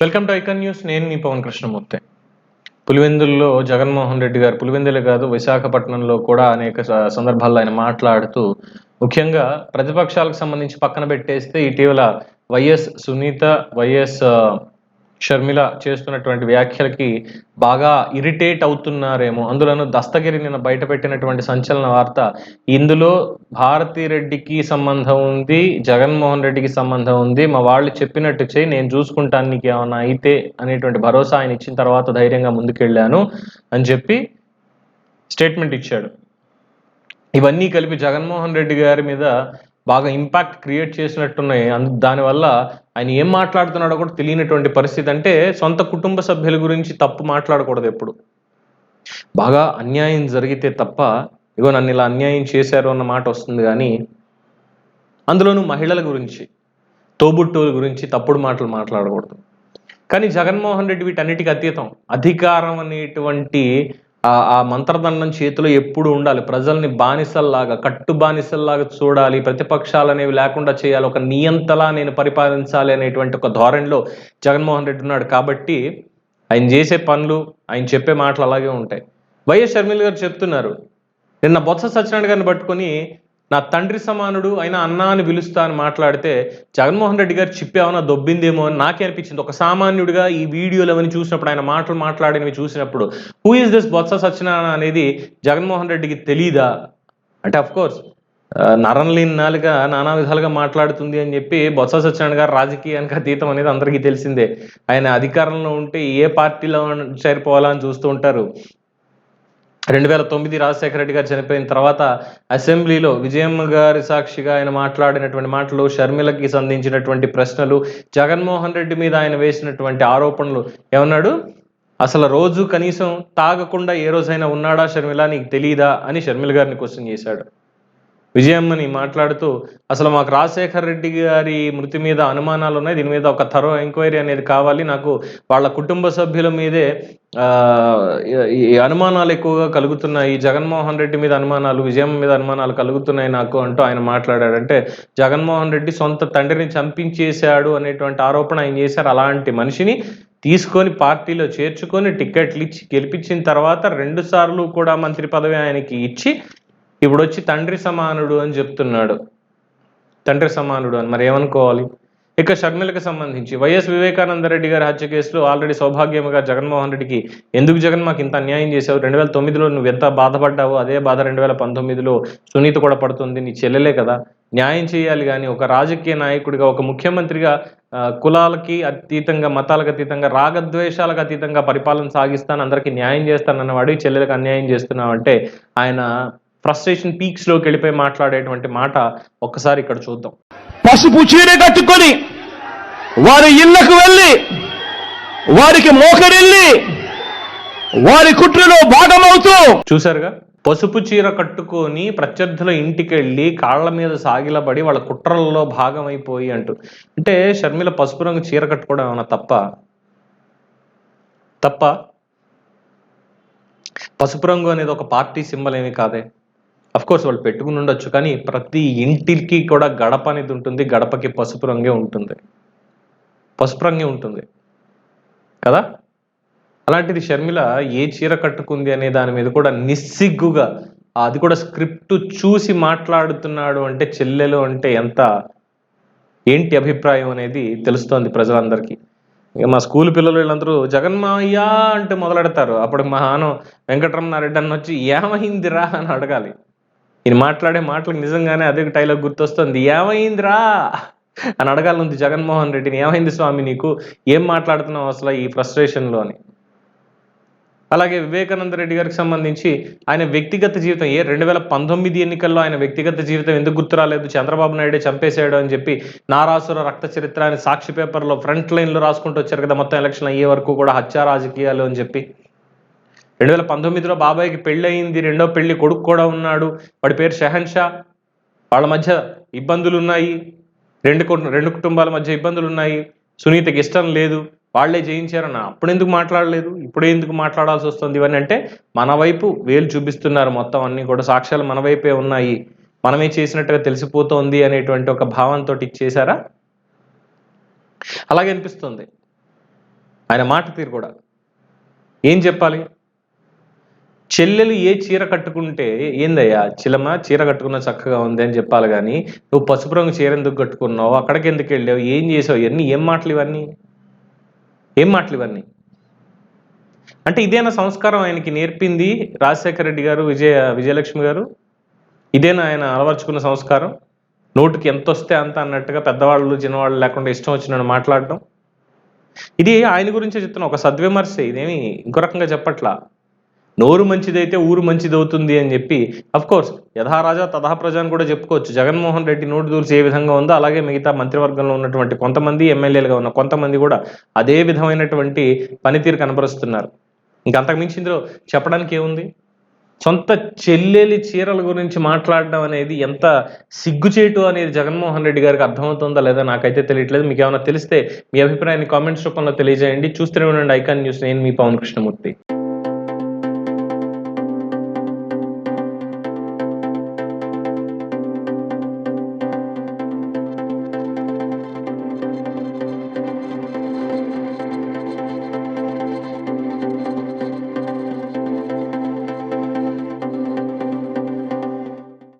Welcome to icon news. నేను మీ పవన్ కృష్ణమూర్తి. పులివెందుల్లో జగన్మోహన్ రెడ్డి గారు పులివెందులే కాదు విశాఖపట్నంలో కూడా అనేక సందర్భాల్లో ఆయన మాట్లాడుతూ ముఖ్యంగా ప్రతిపక్షాలకు సంబంధించి పక్కన పెట్టేస్తే ఇటీవల వైఎస్ సునీత వైఎస్ షర్మిల చేస్తున్నటువంటి వ్యాఖ్యలకి బాగా ఇరిటేట్ అవుతున్నారేమో. అందులోనూ దస్తగిరి నిన్న బయటపెట్టినటువంటి సంచలన వార్త ఇందులో భారతి రెడ్డికి సంబంధం ఉంది జగన్మోహన్ రెడ్డికి సంబంధం ఉంది మా వాళ్ళు చెప్పినట్టు చేయి నేను చూసుకుంటాను నీకు ఏమైనా అయితే అనేటువంటి భరోసా ఆయన ఇచ్చిన తర్వాత ధైర్యంగా ముందుకెళ్ళాను అని చెప్పి స్టేట్మెంట్ ఇచ్చాడు. ఇవన్నీ కలిపి జగన్మోహన్ రెడ్డి గారి మీద బాగా ఇంపాక్ట్ క్రియేట్ చేసినట్టున్నాయి. అందు దానివల్ల ఆయన ఏం మాట్లాడుతున్నాడో కూడా తెలియనటువంటి పరిస్థితి. అంటే సొంత కుటుంబ సభ్యుల గురించి తప్పు మాట్లాడకూడదు ఎప్పుడు. బాగా అన్యాయం జరిగితే తప్ప ఇగో నన్ను ఇలా అన్యాయం చేశారు అన్న మాట వస్తుంది కానీ అందులోనూ మహిళల గురించి తోబుట్టువుల గురించి తప్పుడు మాటలు మాట్లాడకూడదు. కానీ జగన్మోహన్ రెడ్డి వీటన్నిటికీ అతీతం. అధికారం అనేటువంటి ఆ మంత్రదండం చేతిలో ఎప్పుడు ఉండాలి? ప్రజల్ని బానిసల్లాగా కట్టు బానిసల్లాగా చూడాలి. ప్రతిపక్షాలు అనేవి లేకుండా చేయాలి. ఒక నియంతలా నేను పరిపాలించాలి అనేటువంటి ఒక ధోరణిలో జగన్మోహన్ రెడ్డి ఉన్నాడు. కాబట్టి ఆయన చేసే పనులు ఆయన చెప్పే మాటలు అలాగే ఉంటాయి. వైఎస్ షర్మిల్ గారు చెప్తున్నారు. నిన్న బొత్స సత్యనారాయణ గారిని పట్టుకొని నా తండ్రి సమానుడు అయినా అన్నా అని పిలుస్తా అని మాట్లాడితే జగన్మోహన్ రెడ్డి గారు చిప్పి దొబ్బిందేమో అని నాకే అనిపించింది. ఒక సామాన్యుడిగా ఈ వీడియోలు అవన్నీ చూసినప్పుడు ఆయన మాటలు మాట్లాడినవి చూసినప్పుడు who is this Botsa Satyanarayana అనేది జగన్మోహన్ రెడ్డికి తెలీదా? అంటే అఫ్ కోర్స్ నరం లేని నాలుగా నానా విధాలుగా మాట్లాడుతుంది అని చెప్పి బొత్స సత్యనారాయణ గారు రాజకీయానికి అతీతం అనేది అందరికీ తెలిసిందే. ఆయన అధికారంలో ఉంటే ఏ పార్టీలో చేరిపోవాలని చూస్తూ ఉంటారు. రెండు వేల తొమ్మిది రాజశేఖర రెడ్డి గారు చనిపోయిన తర్వాత అసెంబ్లీలో విజయమ్మ గారి సాక్షిగా ఆయన మాట్లాడినటువంటి మాటలు షర్మిలకి సంధించినటువంటి ప్రశ్నలు జగన్మోహన్ రెడ్డి మీద ఆయన వేసినటువంటి ఆరోపణలు ఏమన్నాడు? అసలు రోజు కనీసం తాగకుండా ఏ రోజైనా ఉన్నాడా షర్మిల? నీకు తెలియదా అని షర్మిల గారిని క్వశ్చన్ చేశాడు. విజయమ్మని మాట్లాడుతూ అసలు మాకు రాజశేఖర్ రెడ్డి గారి మృతి మీద అనుమానాలు ఉన్నాయి. దీని మీద ఒక థరో ఎంక్వైరీ అనేది కావాలి. నాకు వాళ్ళ కుటుంబ సభ్యుల మీదే ఈ ఈ అనుమానాలు ఎక్కువగా కలుగుతున్నాయి. జగన్మోహన్ రెడ్డి మీద అనుమానాలు విజయమ్మ మీద అనుమానాలు కలుగుతున్నాయి నాకు అంటూ ఆయన మాట్లాడాడు. అంటే జగన్మోహన్ రెడ్డి సొంత తండ్రిని చంపించేశాడు అనేటువంటి ఆరోపణ ఆయన చేశారు. అలాంటి మనిషిని తీసుకొని పార్టీలో చేర్చుకొని టికెట్లు ఇచ్చి గెలిపించిన తర్వాత రెండు సార్లు కూడా మంత్రి పదవి ఆయనకి ఇచ్చి ఇప్పుడు వచ్చి తండ్రి సమానుడు అని చెప్తున్నాడు. తండ్రి సమానుడు అని. మరి ఏమనుకోవాలి? ఇక షర్మిలకు సంబంధించి వైఎస్ వివేకానంద రెడ్డి గారి హత్య కేసులో ఆల్రెడీ సౌభాగ్యంగా జగన్మోహన్ రెడ్డికి ఎందుకు జగన్ మాకు ఇంత అన్యాయం చేసావు రెండు వేల తొమ్మిదిలో నువ్వు ఎంత బాధపడ్డావో అదే బాధ రెండు వేల పంతొమ్మిదిలో సునీత కూడా పడుతుంది. నీ చెల్లెలే కదా. న్యాయం చేయాలి కానీ ఒక రాజకీయ నాయకుడిగా ఒక ముఖ్యమంత్రిగా కులాలకి అతీతంగా మతాలకు అతీతంగా రాగద్వేషాలకు అతీతంగా పరిపాలన సాగిస్తాను అందరికీ న్యాయం చేస్తానన్నవాడు చెల్లెలకు అన్యాయం చేస్తున్నావు అంటే ఆయన ఫ్రస్ట్రేషన్ పీక్స్లోకి వెళ్ళిపోయి మాట్లాడేటువంటి మాట ఒక్కసారి ఇక్కడ చూద్దాం. పసుపు చీర కట్టుకొని వారి ఇళ్ళకు వెళ్ళి వారికి మోకరిల్లి వారి కుట్రలో భాగమవుతూ చూశారుగా? పసుపు చీర కట్టుకొని ప్రత్యర్థుల ఇంటికి వెళ్ళి కాళ్ళ మీద సాగిలబడి వాళ్ళ కుట్రలలో భాగమైపోయి అంటూ. అంటే షర్మిల పసుపు రంగు చీర కట్టుకోవడం ఏమన్నా తప్ప? తప్ప? పసుపు రంగు అనేది ఒక పార్టీ సింబల్ ఏమీ కాదే. కోర్స్ వాళ్ళు పెట్టుకుని ఉండొచ్చు కానీ ప్రతి ఇంటికి కూడా గడప అనేది ఉంటుంది గడపకి పసుపు రంగే ఉంటుంది. పసుపు రంగే ఉంటుంది. కదా? అలాంటిది షర్మిల ఏ చీర కట్టుకుంది అనే దాని మీద కూడా నిస్సిగ్గుగా అది కూడా స్క్రిప్ట్ చూసి మాట్లాడుతున్నాడు అంటే చెల్లెలు అంటే ఎంత ఏంటి అభిప్రాయం అనేది తెలుస్తోంది ప్రజలందరికీ. ఇక మా స్కూల్ పిల్లలు వీళ్ళందరూ జగన్మాయ్య అంటే మొదలెడతారు. అప్పుడు మా ఆనం వెంకటరమణారెడ్డి అన్న వచ్చి ఏమైందిరా అని అడగాలి. ఈయన మాట్లాడే మాటలకు నిజంగానే అదే డైలాగ్ గుర్తొస్తుంది. ఏమైందిరా? అని అడగాలనుంది జగన్మోహన్ రెడ్డిని. ఏమైంది స్వామి నీకు? ఏం మాట్లాడుతున్నావు అసలు ఈ ఫ్రస్ట్రేషన్లో అని? అలాగే వివేకానంద రెడ్డి గారికి సంబంధించి ఆయన వ్యక్తిగత జీవితం ఏ రెండు వేల పంతొమ్మిది ఎన్నికల్లో ఆయన వ్యక్తిగత జీవితం ఎందుకు గుర్తు రాలేదు? చంద్రబాబు నాయుడే చంపేశాడు అని చెప్పి నారాసుర రక్త చరిత్ర అని సాక్షి పేపర్లో ఫ్రంట్ లైన్లో రాసుకుంటూ వచ్చారు కదా మొత్తం ఎలక్షన్ అయ్యే వరకు కూడా హత్య రాజకీయాలు అని చెప్పి. రెండు వేల పంతొమ్మిదిలో బాబాయ్కి పెళ్ళి అయింది రెండో పెళ్ళి కొడుకు కూడా ఉన్నాడు. వాడి పేరు షహన్షా. వాళ్ళ మధ్య ఇబ్బందులు ఉన్నాయి రెండు రెండు కుటుంబాల మధ్య ఇబ్బందులు ఉన్నాయి సునీతకి ఇష్టం లేదు. వాళ్ళే జయించారన్న అప్పుడు ఎందుకు మాట్లాడలేదు? ఇప్పుడు ఎందుకు మాట్లాడాల్సి వస్తుంది ఇవన్నీ అంటే మన వైపు వేలు చూపిస్తున్నారు మొత్తం అన్ని కూడా. సాక్ష్యాలు మన వైపే ఉన్నాయి. మనమే చేసినట్టుగా తెలిసిపోతోంది అనేటువంటి ఒక భావంతో చేశారా? అలాగే అనిపిస్తుంది. ఆయన మాట తీరు కూడా. ఏం చెప్పాలి? చెల్లెలు ఏ చీర కట్టుకుంటే ఏందయ్యా? చిలమ చీర కట్టుకున్న చక్కగా ఉంది అని చెప్పాలి కానీ నువ్వు పసుపు రంగు చీర ఎందుకు కట్టుకున్నావు? అక్కడికి ఎందుకు వెళ్ళావు? ఏం చేసావు? ఇవన్నీ ఏం మాటలు ఇవన్నీ? ఏం మాటలు ఇవన్నీ? అంటే ఇదేనా సంస్కారం ఆయనకి నేర్పింది రాజశేఖర రెడ్డి గారు విజయ విజయలక్ష్మి గారు? ఇదేనా ఆయన అలవర్చుకున్న సంస్కారం? నోటికి ఎంత వస్తే అంత అన్నట్టుగా పెద్దవాళ్ళు చిన్నవాళ్ళు లేకుండా ఇష్టం వచ్చినట్టు మాట్లాడడం? ఇది ఆయన గురించే చెప్తున్నా ఒక సద్విమర్శ ఇదేమి ఇంకో రకంగా చెప్పట్లా? నోరు మంచిదైతే ఊరు మంచిది అవుతుంది అని చెప్పి అఫ్ కోర్స్ యథారాజా తథా ప్రజ అని కూడా చెప్పుకోవచ్చు. జగన్మోహన్ రెడ్డి నోటు దూర్చి ఏ విధంగా ఉందో అలాగే మిగతా మంత్రివర్గంలో ఉన్నటువంటి కొంతమంది ఎమ్మెల్యేలుగా ఉన్న కొంతమంది కూడా అదే విధమైనటువంటి పనితీరు కనబరుస్తున్నారు. ఇంకా అంతకు మించి ఇందులో చెప్పడానికి ఏముంది? సొంత చెల్లెలి చీరల గురించి మాట్లాడడం అనేది ఎంత సిగ్గుచేటు అనేది జగన్మోహన్ రెడ్డి గారికి అర్థమవుతుందా లేదా నాకైతే తెలియట్లేదు. మీకు ఏమైనా తెలిస్తే మీ అభిప్రాయాన్ని కామెంట్స్ రూపంలో తెలియజేయండి. చూస్తూనే ఉండండి ఐకాన్ న్యూస్. నేను మీ పవన్ కృష్ణమూర్తి.